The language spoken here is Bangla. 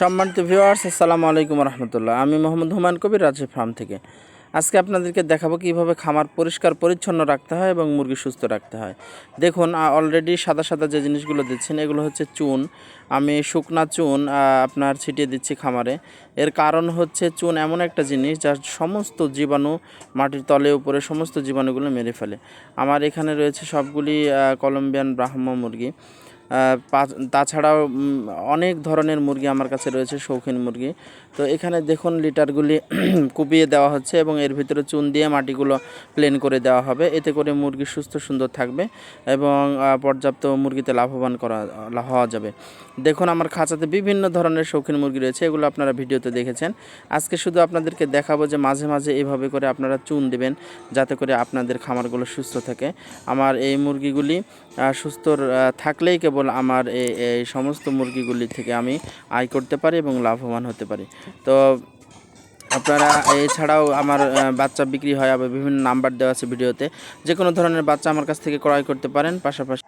সম্মানিত ভিউয়ার্স, আসসালামু আলাইকুম রহমতুল্লাহ। আমি মোহাম্মদ হুমায়ুন কবির, রাজশাহী ফার্ম থেকে। আজকে আপনাদেরকে দেখাবো কীভাবে খামার পরিষ্কার, পরিচ্ছন্ন রাখতে হয় এবং মুরগি সুস্থ রাখতে হয়। দেখুন অলরেডি সাদা সাদা যে জিনিসগুলো দিচ্ছেন, এগুলো হচ্ছে চুন। আমি শুকনা চুন আপনার ছিটিয়ে দিচ্ছি খামারে। এর কারণ হচ্ছে চুন এমন একটা জিনিস যার সমস্ত জীবাণু মাটির তলে উপরে সমস্ত জীবাণুগুলো মেরে ফেলে। আমার এখানে রয়েছে সবগুলি কলম্বিয়ান ব্রাহ্ম মুরগি। তাছাড়াও অনেক ধরনের মুরগি আমার কাছে রয়েছে, শৌখিন মুরগি। তো এখানে দেখুন লিটারগুলি কুপিয়ে দেওয়া হচ্ছে এবং এর ভিতরে চুন দিয়ে মাটিগুলো প্লেন করে দেওয়া হবে। এতে করে মুরগি সুস্থ সুন্দর থাকবে এবং পর্যাপ্ত মুরগিতে লাভবান করা হওয়া যাবে। দেখুন আমার খাঁচাতে বিভিন্ন ধরনের শৌখিন মুরগি রয়েছে, এগুলো আপনারা ভিডিওতে দেখেছেন। আজকে শুধু আপনাদেরকে দেখাবো যে মাঝে মাঝে এইভাবে করে আপনারা চুন দিবেন, যাতে করে আপনাদের খামারগুলো সুস্থ থাকে। আমার এই মুরগিগুলি সুস্থ থাকলেই কেবল আমার এই এই সমস্ত মুরগিগুলি থেকে আমি আয় করতে পারি এবং লাভবান হতে পারি। তো আপনারা এছাড়াও আমার বাচ্চা বিক্রি হয় আবার বিভিন্ন নাম্বার দেওয়া আছে ভিডিওতে। যে কোনো ধরনের বাচ্চা আমার কাছ থেকে ক্রয় করতে পারেন, পাশাপাশি